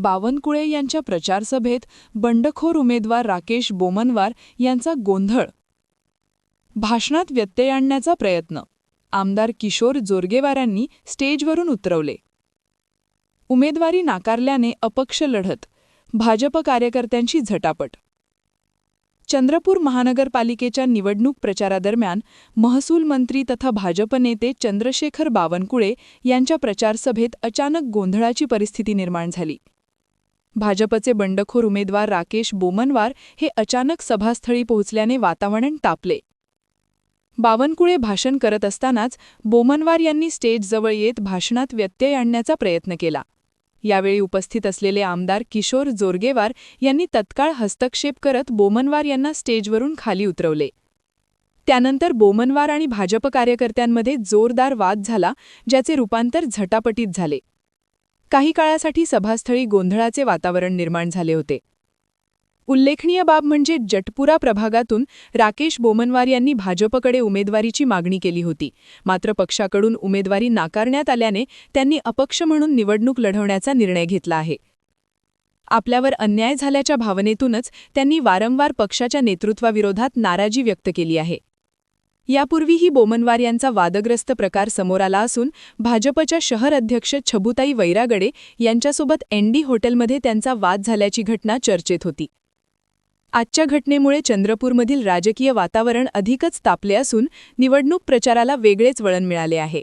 बावनकुळे यांच्या प्रचारसभेत बंडखोर उमेदवार राकेश बोमनवार यांचा गोंधळ. भाषणात व्यत्यय आणण्याचा प्रयत्न. आमदार किशोर जोरगेवारांनी स्टेजवरून उतरवले. उमेदवारी नाकारल्याने अपक्ष लढत. भाजप कार्यकर्त्यांची झटापट. चंद्रपूर महानगरपालिकेच्या निवडणूक प्रचारादरम्यान महसूल मंत्री तथा भाजप नेते चंद्रशेखर बावनकुळे यांच्या प्रचारसभेत अचानक गोंधळाची परिस्थिती निर्माण झाली. भाजपचे बंडखोर उमेदवार राकेश बोमनवार हे अचानक सभास्थळी पोहोचल्याने वातावरण तापले. बावनकुळे भाषण करत असतानाच बोमनवार यांनी स्टेजजवळ येत भाषणात व्यत्यय आणण्याचा प्रयत्न केला. यावेळी उपस्थित असलेले आमदार किशोर जोरगेवार यांनी तत्काळ हस्तक्षेप करत बोमनवार यांना स्टेजवरून खाली उतरवले. त्यानंतर बोमनवार आणि भाजप कार्यकर्त्यांमध्ये जोरदार वाद झाला ज्याचे रूपांतर झटापटीत झाले. काही काळासाठी सभास्थळी गोंधळाचे वातावरण निर्माण झाले होते. उल्लेखनीय बाब म्हणजे जटपुरा प्रभागातून राकेश बोमनवार यांनी भाजपकडे उमेदवारीची मागणी केली होती. मात्र पक्षाकडून उमेदवारी नाकारण्यात आल्याने त्यांनी अपक्ष म्हणून निवडणूक लढवण्याचा निर्णय घेतला आहे. आपल्यावर अन्याय झाल्याच्या भावनेतूनच त्यांनी वारंवार पक्षाच्या नेतृत्वाविरोधात नाराजी व्यक्त केली आहे. यापूर्वीही बोमनवार यांचा वादग्रस्त प्रकार समोर आला असून भाजपच्या शहर अध्यक्ष छबुताई वैरागडे यांच्यासोबत एनडी हॉटेलमध्ये त्यांचा वाद झाल्याची घटना चर्चेत होती. आजच्या घटनेमुळे चंद्रपूरमधील राजकीय वातावरण अधिकच तापले असून निवडणूक प्रचाराला वेगळेच वळण मिळाले आहे.